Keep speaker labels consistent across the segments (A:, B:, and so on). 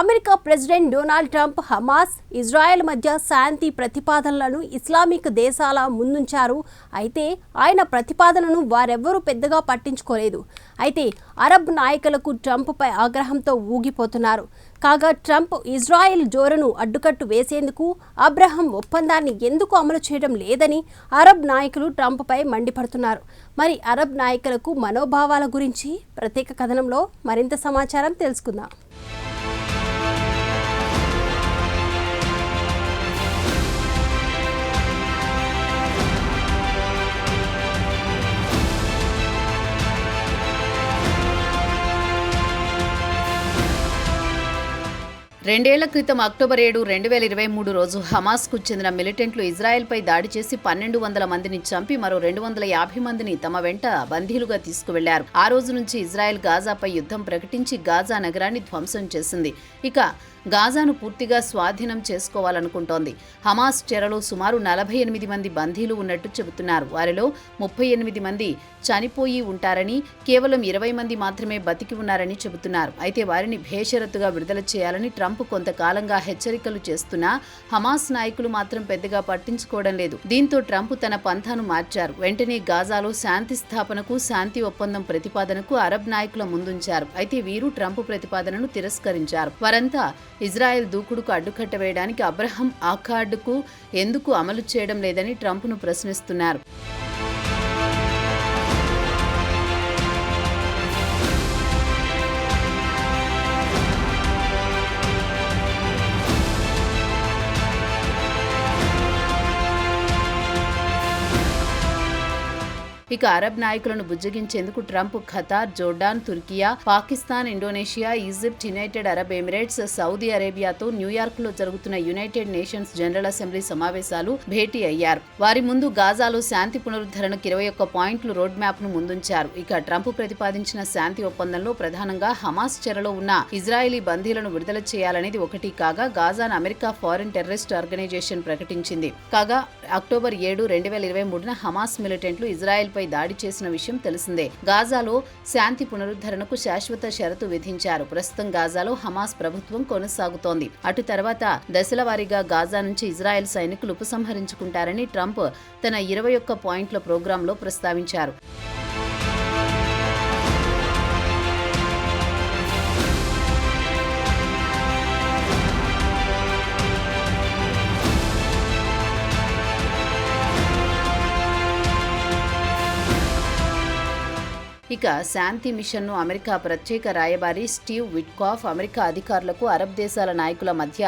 A: America president Donald Trump Hamas Israel మధ్య శాంతి ప్రతిపాదనలను ఇస్లామిక్ దేశాల ముందుంచారు. అయితే ఆయన ప్రతిపాదనను వారెవ్వరూ పెద్దగా పట్టించుకోలేదు. అయితే అరబ్ నాయకులకు ట్రంప్పై ఆగ్రహంతో ఊగిపోతున్నారు. కాగా ట్రంప్ ఇజ్రాయెల్ జోరును అడ్డుకట్టు వేసేందుకు అబ్రహం ఒప్పందాన్ని ఎందుకు అమలు చేయడం లేదని అరబ్ నాయకులు ట్రంప్పై మండిపడుతున్నారు. మరి అరబ్ నాయకులకు మనోభావాల గురించి ప్రత్యేక కథనంలో మరింత సమాచారం తెలుసుకుందాం.
B: రెండేళ్ళ క్రితం అక్టోబర్ ఏడు రెండు వేల ఇరవై మూడు రోజు హమాస్కు చెందిన మిలిటెంట్లు ఇజ్రాయెల్పై దాడి చేసి పన్నెండు వందల మందిని చంపి మరో రెండు వందల యాభై మందిని తమ వెంట బందీలుగా తీసుకువెళ్ళారు. ఆ రోజు నుంచి ఇజ్రాయెల్ గాజాపై యుద్ధం ప్రకటించి గాజా నగరాన్ని ధ్వంసం చేసింది. ఇక గాజాను పూర్తిగా స్వాధీనం చేసుకోవాలనుకుంటోంది. హమాస్ చెరలో సుమారు నలభై ఎనిమిది మంది బందీలు ఉన్నట్టు చెబుతున్నారు. వారిలో ముప్పై ఎనిమిది మంది చనిపోయి ఉంటారని కేవలం ఇరవై మంది మాత్రమే బతికి ఉన్నారని చెబుతున్నారు. అయితే వారిని భేషరతుగా విడుదల చేయాలని ట్రంప్ కొంతకాలంగా హెచ్చరికలు చేస్తున్నా హమాస్ నాయకులు మాత్రం పెద్దగా పట్టించుకోవడం లేదు. దీంతో ట్రంప్ తన పంథాను మార్చారు. వెంటనే గాజాలో శాంతి స్థాపనకు శాంతి ఒప్పందం ప్రతిపాదనకు అరబ్ నాయకుల ముందుంచారు. అయితే వీరు ట్రంప్ ప్రతిపాదనను తిరస్కరించారు. వారంతా ఇజ్రాయెల్ దూకుడుకు అడ్డుకట్ట వేయడానికి అబ్రహం ఆకార్డుకు ఎందుకు అమలు చేయడం లేదని ట్రంప్ను ప్రశ్నిస్తున్నారు. ఇక అరబ్ నాయకులను బుజ్జగించేందుకు Trump Qatar Jordan Turkiye Pakistan Indonesia Egypt United Arab Emirates Saudi అరేబియాతో న్యూయార్క్లో జరుగుతున్న యునైటెడ్ నేషన్స్ జనరల్ అసెంబ్లీ సమావేశాలు భేటీ అయ్యారు. వారి ముందు గాజాలో శాంతి పునరుద్ధరణకు ఇరవై ఒక్క పాయింట్లు రోడ్ మ్యాప్ను ముందుంచారు. ఇక ట్రంప్ ప్రతిపాదించిన శాంతి ఒప్పందంలో ప్రధానంగా హమాస్ చెరలో ఉన్న ఇజ్రాయలీ బందీలను విడుదల చేయాలనేది ఒకటి కాగా గాజాను అమెరికా ఫారిన్ టెర్రరిస్ట్ ఆర్గనైజేషన్ ప్రకటించింది. కాగా అక్టోబర్ ఏడు రెండు వేల ఇరవై మూడున హమాస్ మిలిటెంట్లు ఇజ్రాయెల్ పై దాడి చేసిన విషయం తెలిసిందే. గాజాలో శాంతి పునరుద్ధరణకు శాశ్వత షరతు విధించారు. ప్రస్తుతం గాజాలో హమాస్ ప్రభుత్వం కొనసాగుతోంది. అటు తర్వాత దశల వారీగా గాజా నుంచి ఇజ్రాయెల్ సైనికులు ఉపసంహరించుకుంటారని ట్రంప్ తన ఇరవై ఒక్క పాయింట్ల ప్రోగ్రాంలో ప్రస్తావించారు. ఇక శాంతి మిషన్ను అమెరికా ప్రత్యేక రాయబారి స్టీవ్ విట్కాఫ్ అమెరికా అధికారులకు అరబ్ దేశాల నాయకుల మధ్య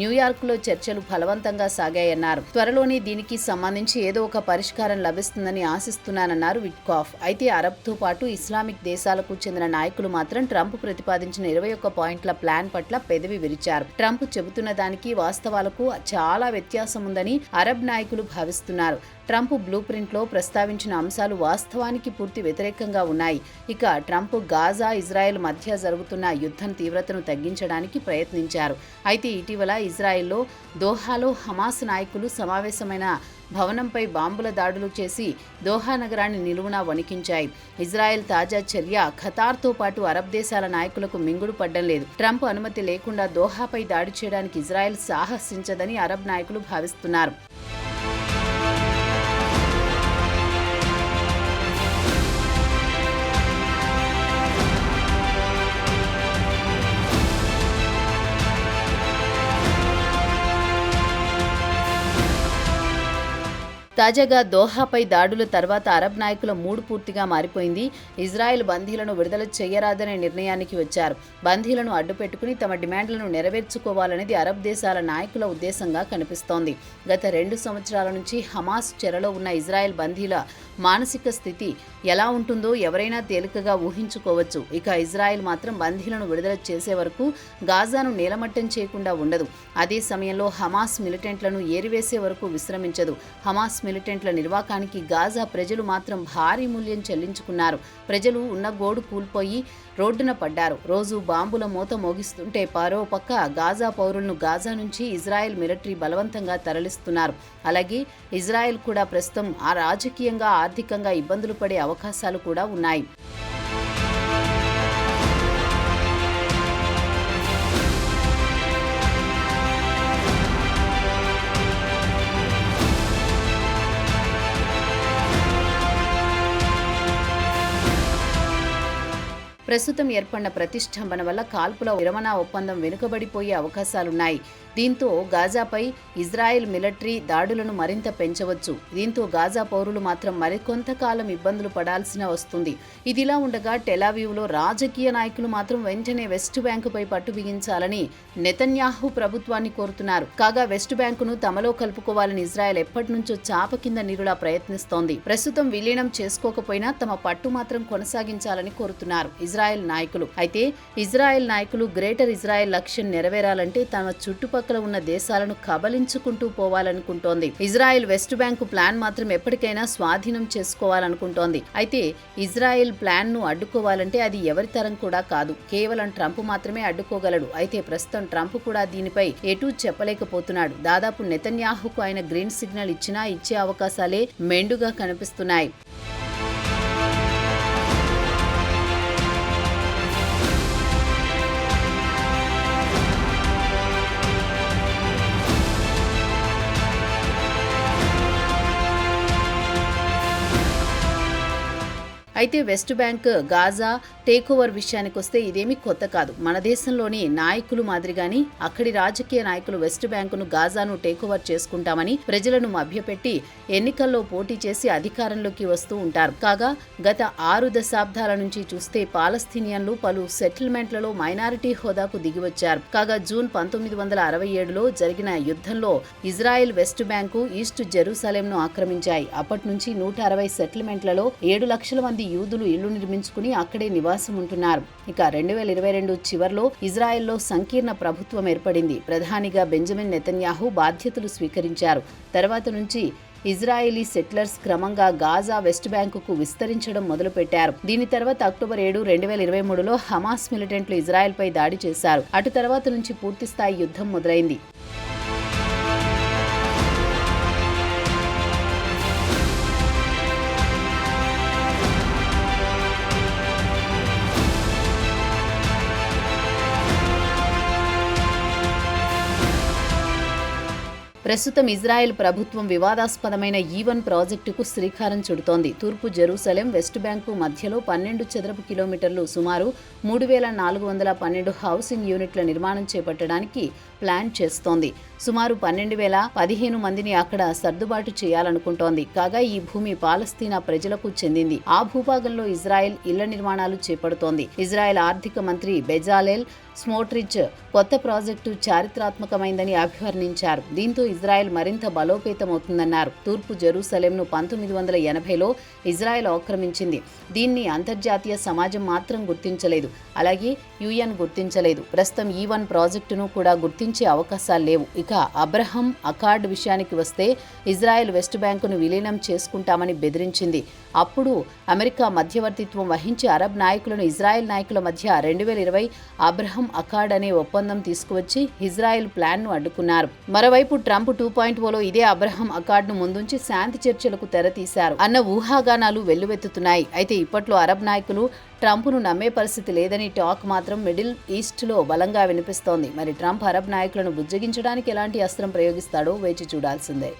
B: న్యూయార్క్లో చర్చలు ఫలవంతంగా సాగాయన్నారు. త్వరలోనే దీనికి సంబంధించి ఏదో ఒక పరిష్కారం లభిస్తుందని ఆశిస్తున్నానన్నారు విట్కాఫ్. అయితే అరబ్తో పాటు ఇస్లామిక్ దేశాలకు చెందిన నాయకులు మాత్రం ట్రంప్ ప్రతిపాదించిన ఇరవై ఒక్క పాయింట్ల ప్లాన్ పట్ల పెదవి విరిచారు. ట్రంప్ చెబుతున్న దానికి వాస్తవాలకు చాలా వ్యత్యాసం ఉందని అరబ్ నాయకులు భావిస్తున్నారు. ట్రంప్ బ్లూ ప్రింట్లో ప్రస్తావించిన అంశాలు వాస్తవానికి పూర్తి వ్యతిరేకంగా ఉన్నాయి. ఇక ట్రంప్ గాజా ఇజ్రాయెల్ మధ్య జరుగుతున్న యుద్ధం తీవ్రతను తగ్గించడానికి ప్రయత్నించారు. అయితే ఇటీవల ఇజ్రాయెల్లో దోహాలో హమాస్ నాయకులు సమావేశమైన భవనంపై బాంబుల దాడులు చేసి దోహా నగరాన్ని నిలువునా వణికించాయి. ఇజ్రాయెల్ తాజా చర్య ఖతార్తో పాటు అరబ్ దేశాల నాయకులకు మింగుడు పడ్డం లేదు. ట్రంప్ అనుమతి లేకుండా దోహాపై దాడి చేయడానికి ఇజ్రాయెల్ సాహసించదని అరబ్ నాయకులు భావిస్తున్నారు. తాజాగా దోహాపై దాడుల తర్వాత అరబ్ నాయకుల మూడు పూర్తిగా మారిపోయింది. ఇజ్రాయెల్ బందీలను విడుదల చేయరాదనే నిర్ణయానికి వచ్చారు. బందీలను అడ్డుపెట్టుకుని తమ డిమాండ్లను నెరవేర్చుకోవాలనేది అరబ్ దేశాల నాయకుల ఉద్దేశంగా కనిపిస్తోంది. గత రెండు సంవత్సరాల నుంచి హమాస్ చెరలో ఉన్న ఇజ్రాయెల్ బందీల మానసిక స్థితి ఎలా ఉంటుందో ఎవరైనా తేలికగా ఊహించుకోవచ్చు. ఇక ఇజ్రాయెల్ మాత్రం బందీలను విడుదల చేసే వరకు గాజాను నేలమట్టం చేయకుండా ఉండదు. అదే సమయంలో హమాస్ మిలిటెంట్లను ఏరివేసే వరకు విశ్రమించదు. హమాస్ మిలిటెంట్ల నిర్వాకానికి గాజా ప్రజలు మాత్రం భారీ మూల్యం చెల్లించుకున్నారు. ప్రజలు ఉన్న గోడు కూల్పోయి రోడ్డున పడ్డారు. రోజు బాంబుల మూత మోగిస్తుంటే పారో పక్క గాజా పౌరులను గాజా నుంచి ఇజ్రాయెల్ మిలిటరీ బలవంతంగా తరలిస్తున్నారు. అలాగే ఇజ్రాయెల్ కూడా ప్రస్తుతం ఆ రాజకీయంగా ఆర్థికంగా ఇబ్బందులు పడే అవకాశాలు కూడా ఉన్నాయి. ప్రస్తుతం ఏర్పడిన ప్రతిష్టంభన వల్ల కాల్పుల విరమణ ఒప్పందం వెనుకబడిపోయే అవకాశాలున్నాయి. దీంతో గాజాపై ఇజ్రాయెల్ మిలిటరీ దాడులను మరింత పెంచవచ్చు. దీంతో గాజా పౌరులు మాత్రం మరికొంతకాలం ఇబ్బందులు పడాల్సిన వస్తుంది. ఇదిలా ఉండగా టెలావీవ్లో రాజకీయ నాయకులు మాత్రం వెంటనే వెస్ట్ బ్యాంకుపై పట్టు బిగించాలని నెతన్యాహు ప్రభుత్వాన్ని కోరుతున్నారు. కాగా వెస్ట్ బ్యాంకును తమలో కలుపుకోవాలని ఇజ్రాయెల్ ఎప్పటి నుంచో చాప కింద నీరులా ప్రయత్నిస్తోంది. ప్రస్తుతం విలీనం చేసుకోకపోయినా తమ పట్టు మాత్రం కొనసాగించాలని కోరుతున్నారు ఇజ్రాయెల్ నాయకులు. అయితే ఇజ్రాయెల్ నాయకులు గ్రేటర్ ఇజ్రాయెల్ లక్ష్యం నెరవేరాలంటే తమ చుట్టుపక్కల ఉన్న దేశాలను కబలించుకుంటూ పోవాలనుకుంటోంది. ఇజ్రాయెల్ వెస్ట్ బ్యాంకు ప్లాన్ మాత్రం ఎప్పటికైనా స్వాధీనం చేసుకోవాలనుకుంటోంది. అయితే ఇజ్రాయెల్ ప్లాన్ను అడ్డుకోవాలంటే అది ఎవరి తరం కూడా కాదు. కేవలం ట్రంప్ మాత్రమే అడ్డుకోగలడు. అయితే ప్రస్తుతం ట్రంప్ కూడా దీనిపై ఎటూ చెప్పలేకపోతున్నాడు. దాదాపు నెతన్యాహుకు ఆయన గ్రీన్ సిగ్నల్ ఇచ్చినా ఇచ్చే అవకాశాలే మెండుగా కనిపిస్తున్నాయి. అయితే west bank Gaza take over విషయానికి వస్తే ఇదేమీ కొత్త కాదు. మన దేశంలోని నాయకులు మాదిరిగాని అక్కడి రాజకీయ నాయకులు వెస్ట్ బ్యాంకును గాజాను టేక్ ఓవర్ చేసుకుంటామని ప్రజలను మభ్యపెట్టి ఎన్నికల్లో పోటీ చేసి అధికారంలోకి వస్తూ ఉంటారు. కాగా గత ఆరు దశాబ్దాల నుంచి చూస్తే పాలస్తీనియన్లు పలు సెటిల్మెంట్లలో మైనారిటీ హోదాకు దిగివచ్చారు. కాగా జూన్ పంతొమ్మిది వందల అరవై ఏడులో జరిగిన యుద్ధంలో ఇజ్రాయెల్ వెస్ట్ బ్యాంకు ఈస్ట్ జెరూసలేంను ఆక్రమించాయి. అప్పటి నుంచి నూట అరవై సెటిల్మెంట్లలో ఏడు లక్షల మంది యూదులు ఇళ్ళు నిర్మించుకుని అక్కడే నివాసం ఉంటున్నారు ఇక రెండు వేల ఇరవై రెండు చివర్లో ఇజ్రాయెల్లో సంకీర్ణ ప్రభుత్వం ఏర్పడింది. ప్రధానిగా బెంజమిన్ నెతన్యాహు బాధ్యతలు స్వీకరించారు. తర్వాత నుంచి ఇజ్రాయేలీ సెటిలర్స్ క్రమంగా గాజా వెస్ట్ బ్యాంకుకు విస్తరించడం మొదలుపెట్టారు. దీని తర్వాత అక్టోబర్ ఏడు రెండు వేల ఇరవై మూడులో హమాస్ మిలిటెంట్లు ఇజ్రాయెల్పై దాడి చేశారు. అటు తర్వాత నుంచి పూర్తిస్థాయి యుద్ధం మొదలైంది. ప్రస్తుతం ఇజ్రాయెల్ ప్రభుత్వం వివాదాస్పదమైన ఈవన్ ప్రాజెక్టుకు శ్రీకారం చుడుతోంది. తూర్పు జెరూసలేం వెస్ట్ బ్యాంకు మధ్యలో పన్నెండు చదరపు కిలోమీటర్లు సుమారు మూడు వేల నాలుగు వందల పన్నెండు హౌసింగ్ యూనిట్ల నిర్మాణం చేపట్టడానికి ప్లాన్ చేస్తోంది. సుమారు పన్నెండు వేల పదిహేను మందిని అక్కడ సర్దుబాటు చేయాలనుకుంటోంది. కాగా ఈ భూమి పాలస్తీనా ప్రజలకు చెందింది. ఆ భూభాగంలో ఇజ్రాయెల్ ఇళ్ళ నిర్మాణాలు చేపడుతోంది. ఇజ్రాయెల్ ఆర్థిక మంత్రి బెజాలెల్ స్మోట్రిచ్ కొత్త ప్రాజెక్టు చారిత్రాత్మకమైందని అభివర్ణించారు. దీంతో ఇజ్రాయెల్ మరింత బలోపేతమవుతుందన్నారు. తూర్పు జెరూసలేంను పంతొమ్మిది వందల ఎనభైలో ఇజ్రాయెల్ ఆక్రమించింది. దీన్ని అంతర్జాతీయ సమాజం మాత్రం గుర్తించలేదు. అలాగే యుఎన్ గుర్తించలేదు. ప్రస్తుతం ఈ వన్ ప్రాజెక్టును కూడా గుర్తించే అవకాశాలు లేవు. ఇక అబ్రహం అకార్డ్ విషయానికి వస్తే ఇజ్రాయెల్ వెస్ట్ బ్యాంకును విలీనం చేసుకుంటామని బెదిరించింది. అప్పుడు అమెరికా మధ్యవర్తిత్వం వహించి అరబ్ నాయకులను ఇజ్రాయెల్ నాయకుల మధ్య రెండు వేల ఇరవై అబ్రహం అకార్డ్ అనే ఒప్పందం తీసుకువచ్చి ఇజ్రాయెల్ ప్లాన్ను అడ్డుకున్నారు. మరోవైపు ట్రంప్ టూ పాయింట్ ఓలో ఇదే అబ్రహం అకార్డును ముందుంచి శాంతి చర్చలకు తెరతీశారు అన్న ఊహాగానాలు వెల్లువెత్తుతున్నాయి. అయితే ఇప్పట్లో అరబ్ నాయకులు ట్రంప్ను నమ్మే పరిస్థితి లేదని టాక్ మాత్రం మిడిల్ ఈస్ట్లో బలంగా వినిపిస్తోంది. మరి ట్రంప్ అరబ్ నాయకులను బుజ్జగించడానికి ఎలాంటి అస్త్రం ప్రయోగిస్తాడో వేచి చూడాల్సిందే.